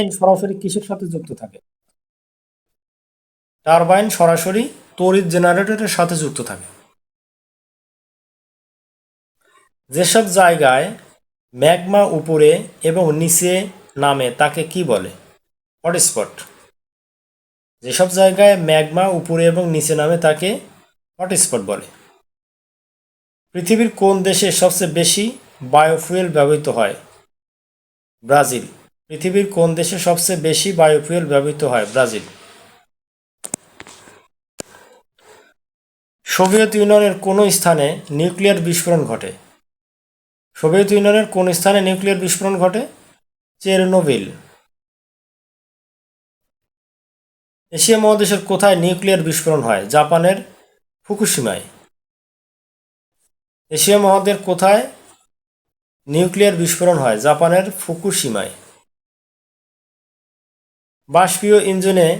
Turbine সরাসরি কিসের সাথে যুক্ত থাকে? টারবাইন সরাসরি তড়িৎ জেনারেটরের সাথে যুক্ত থাকে। যেসব জায়গায় ম্যাগমা উপরে এবং নিচে নামে তাকে কি বলে? হটস্পট। যেসব জায়গায় ম্যাগমা উপরে এবং নিচে নামে তাকে হটস্পট বলে। পৃথিবীর কোন দেশে সবচেয়ে বেশি বায়োফুয়েল ব্যবহৃত হয়? ব্রাজিল। পৃথিবীর কোন দেশে সবচেয়ে বেশি বায়োফুয়েল ব্যবহৃত হয়? ব্রাজিল। সোভিয়েত ইউনিয়নের কোন স্থানে নিউক্লিয়ার বিস্ফোরণ ঘটে? সোভিয়েত ইউনিয়নের কোন স্থানে নিউক্লিয়ার বিস্ফোরণ ঘটে? চেরনোবিল। এশিয়া মহাদেশের কোথায় নিউক্লিয়ার বিস্ফোরণ হয়? জাপানের ফুকুশিমায়। এশিয়া মহাদেশের কোথায় নিউক্লিয়ার বিস্ফোরণ হয়? জাপানের ফুকুশিমায়। বাষ্পীয় ইঞ্জিনে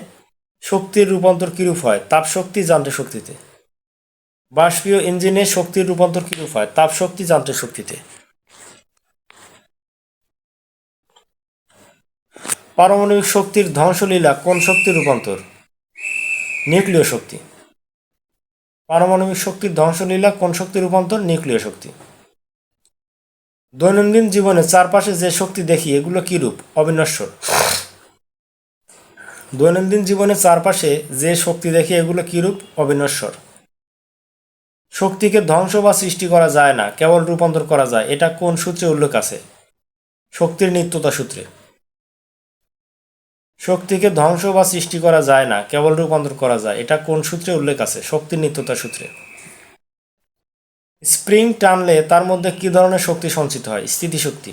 শক্তির রূপান্তর কিরূপ হয়? তাপশক্তি যান্ত্রিক শক্তিতে। বাষ্পীয় ইঞ্জিনে শক্তির রূপান্তর কিরূপ হয়? তাপশক্তি যান্ত্রিক শক্তিতে। পারমাণবিক শক্তির ধ্বংসলীলা কোন শক্তির রূপান্তর? নিউক্লিয় শক্তি। পারমাণবিক শক্তির ধ্বংসলীলা কোন শক্তির রূপান্তর? নিউক্লিয় শক্তি। দৈনন্দিন জীবনে চারপাশে যে শক্তি দেখি, এগুলো কি রূপ অবিনশ্বর। দৈনন্দিন জীবনের চারপাশে যে শক্তি দেখি এগুলো কি রূপ অবিনশ্বর। শক্তিকে ধ্বংস বা সৃষ্টি করা যায় না, কেবল রূপান্তর করা যায়, এটা কোন সূত্রে উল্লেখ আছে? শক্তির নিত্যতা সূত্রে। শক্তিকে ধ্বংস বা সৃষ্টি করা যায় না, কেবল রূপান্তর করা যায়, এটা কোন সূত্রে উল্লেখ আছে? শক্তির নিত্যতা সূত্রে। স্প্রিং টানলে তার মধ্যে কি ধরনের শক্তি সঞ্চিত হয়? স্থিতিশক্তি।